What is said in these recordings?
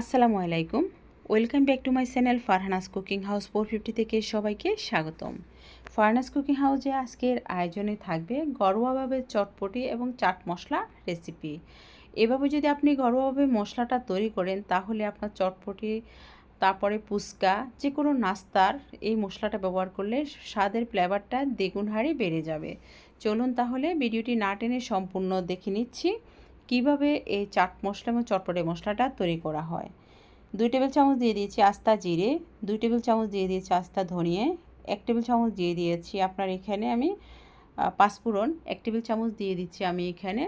আসসালামু আলাইকুম। Welcome back to my channel Farhana's cooking house four fifty থেকে সবাইকে স্বাগতম। ফারহানাস কুকিং হাউসে আজকের আয়োজনে থাকবে ঘরোয়াভাবে চটপটি এবং চাট মশলা রেসিপি। এভাবে যদি আপনি ঘরোয়াভাবে মশলাটা তৈরি করেন, তাহলে আপনার চটপটি, তারপরে ফুচকা যে কোনো নাস্তার এই মশলাটা ব্যবহার করলে স্বাদের ফ্লেভারটা দ্বিগুণ হারে বেড়ে যাবে। চলুন তাহলে ভিডিওটি না টেনে সম্পূর্ণ দেখে নিচ্ছি। কীভাবে এই চাট মশলা এবং চটপটে মশলাটা তৈরি করা হয়? দুই টেবিল চামচ দিয়ে দিয়েছি আস্তা জিরে, দুই টেবিল চামচ দিয়ে দিয়েছি আস্তা ধনিয়ে, এক টেবিল চামচ দিয়ে দিয়েছি আপনার এখানে আমি পাঁচফোড়ন, এক টেবিল চামচ দিয়ে দিচ্ছি আমি এখানে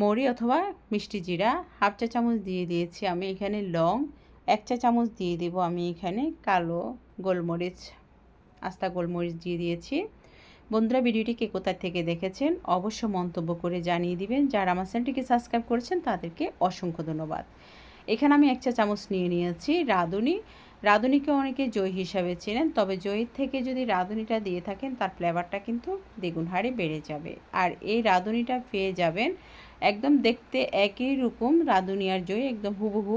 মরি অথবা মিষ্টি জিরা, হাফ চা চামচ দিয়ে দিয়েছি আমি এখানে লং, এক চা চামচ দিয়ে দেবো আমি এখানে কালো গোলমরিচ, আস্তা গোলমরিচ দিয়ে দিয়েছি। বন্ধুরা ভিডিওটি কে থেকে দেখেছেন অবশ্য মন্তব্য করে জানিয়ে দিবেন। যারা আমার চ্যানেলটিকে সাবস্ক্রাইব করেছেন, তাদেরকে অসংখ্য ধন্যবাদ। এখানে আমি এক চা চামচ নিয়ে নিয়েছি রাঁধুনি। রাঁধুনিকে অনেকে জয় হিসাবে চেনেন, তবে জয়ের থেকে যদি রাঁধুনিটা দিয়ে থাকেন, তার ফ্লেভারটা কিন্তু দ্বিগুণ হারে বেড়ে যাবে। আর এই রাঁধুনিটা পেয়ে যাবেন একদম দেখতে একই রকম, রাঁধুনি আর জয় একদম হুবহু।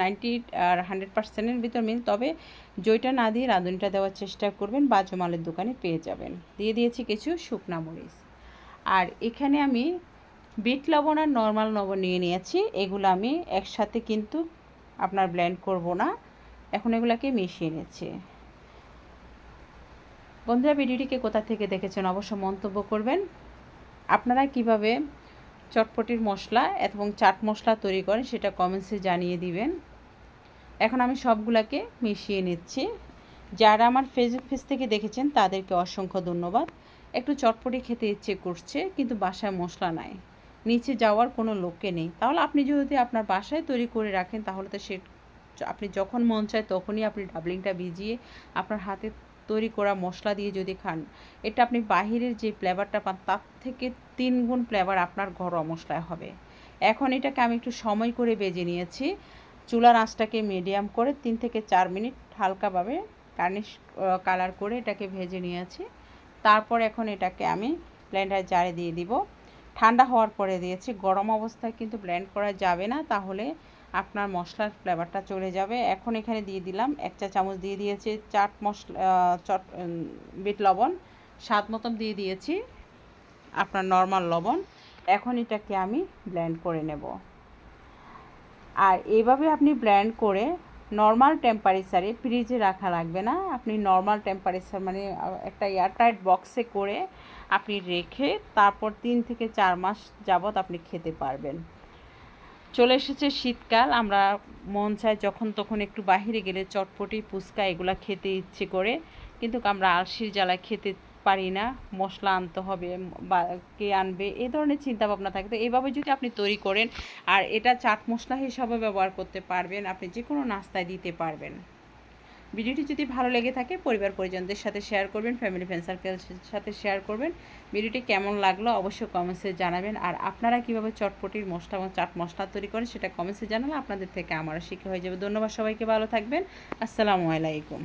নাইনটি আর হান্ড্রেড পার্সেন্টের ভিতর মিল, তবে জইটা না দিয়ে রাঁধুনিটা দেওয়ার চেষ্টা করবেন বা জমালের দোকানে পেয়ে যাবেন। দিয়ে দিয়েছি কিছু শুকনা মরিচ। আর এখানে আমি বিট লবণ আর নর্মাল লবণ নিয়ে নিয়েছি, এগুলো আমি একসাথে কিন্তু আপনার ব্লেন্ড করব না। এখন এগুলাকে মিশিয়ে নিচ্ছি। বন্ধুরা, ভিডিওটিকে কোথা থেকে দেখেছেন অবশ্য মন্তব্য করবেন। আপনারা কীভাবে চটপটির মশলা এবং চাট মশলা তৈরি করেন, সেটা কমেন্টসে জানিয়ে দিবেন। এখন আমি সবগুলাকে মিশিয়ে নিচ্ছি। যারা আমার ফেসবুক পেজ থেকে দেখেছেন, তাদেরকে অসংখ্য ধন্যবাদ। একটু চটপটি খেতে ইচ্ছে করছে, কিন্তু বাসায় মশলা নাই। নিচে যাওয়ার কোনো লোককে নেই। তাহলে আপনি যদি আপনার বাসায় তৈরি করে রাখেন, তাহলে তো সে আপনি যখন মন চায় তখনই আপনি ডাবলিংটা ভিজিয়ে আপনার হাতে তৈরি করা মশলা দিয়ে যদি খান, এটা আপনি বাহিরের যে ফ্লেভারটা পান, তার থেকে তিন গুণ ফ্লেভার আপনার ঘরোয়া মশলায় হবে। এখন এটাকে আমি একটু সময় করে বেজে নিয়েছি। চুলার আঁচটাকে মিডিয়াম করে তিন থেকে চার মিনিট হালকাভাবে গার্নিশ কালার করে এটাকে ভেজে নিয়েছি। তারপর এখন এটাকে আমি ব্লেন্ডার জারে দিয়ে দিব। ঠান্ডা হওয়ার পরে দিয়েছি। গরম অবস্থায় কিন্তু ব্লেন্ড করা যাবে না। তাহলে আপনার মশলার ফ্লেভারটা চলে যাবে। এখন এখানে দিয়ে দিলাম এক চা চামচ দিয়ে দিয়েছি চাট মশলা চট বিট লবণ। স্বাদ মতন দিয়ে দিয়েছি আপনার নর্মাল লবণ। এখন এটাকে আমি ব্ল্যান্ড করে নেব। আর এইভাবে আপনি ব্ল্যান্ড করে নর্মাল টেম্পারেচারে ফ্রিজে রাখা লাগবে না। আপনি নর্মাল টেম্পারেচার মানে একটা এয়ারটাইট বক্সে করে আপনি রেখে তারপর তিন থেকে চার মাস যাবৎ আপনি খেতে পারবেন। চলে এসেছে শীতকাল, আমরা মন চায় যখন তখন একটু বাহিরে গেলে চটপটি, ফুচকা এগুলা খেতে ইচ্ছে করে, কিন্তু আমরা আলসির জ্বালায় খেতে পারি না, মশলা আনতে হবে বা কে আনবে, এ ধরনের চিন্তা ভাবনা থাকে। তো এইভাবে যদি আপনি তৈরি করেন, আর এটা চাট মশলা হিসাবে ব্যবহার করতে পারবেন, আপনি যে কোনো নাস্তায় দিতে পারবেন। ভিডিওটি যদি ভালো লেগে থাকে, পরিবার পরিজনদের সাথে শেয়ার করবেন ফ্যামিলি ফ্রেন্ড সার্কেলের সাথে শেয়ার করবেন। ভিডিওটি কেমন লাগল অবশ্যই কমেন্টসে জানাবেন। আর আপনারা কীভাবে চটপটির মশলা এবং চাট মশলা তৈরি করেন সেটা কমেন্টসে জানালে আপনাদের থেকে আমারও শিখে হয়ে যাবে। ধন্যবাদ সবাইকে, ভালো থাকবেন। আসসালামু আলাইকুম।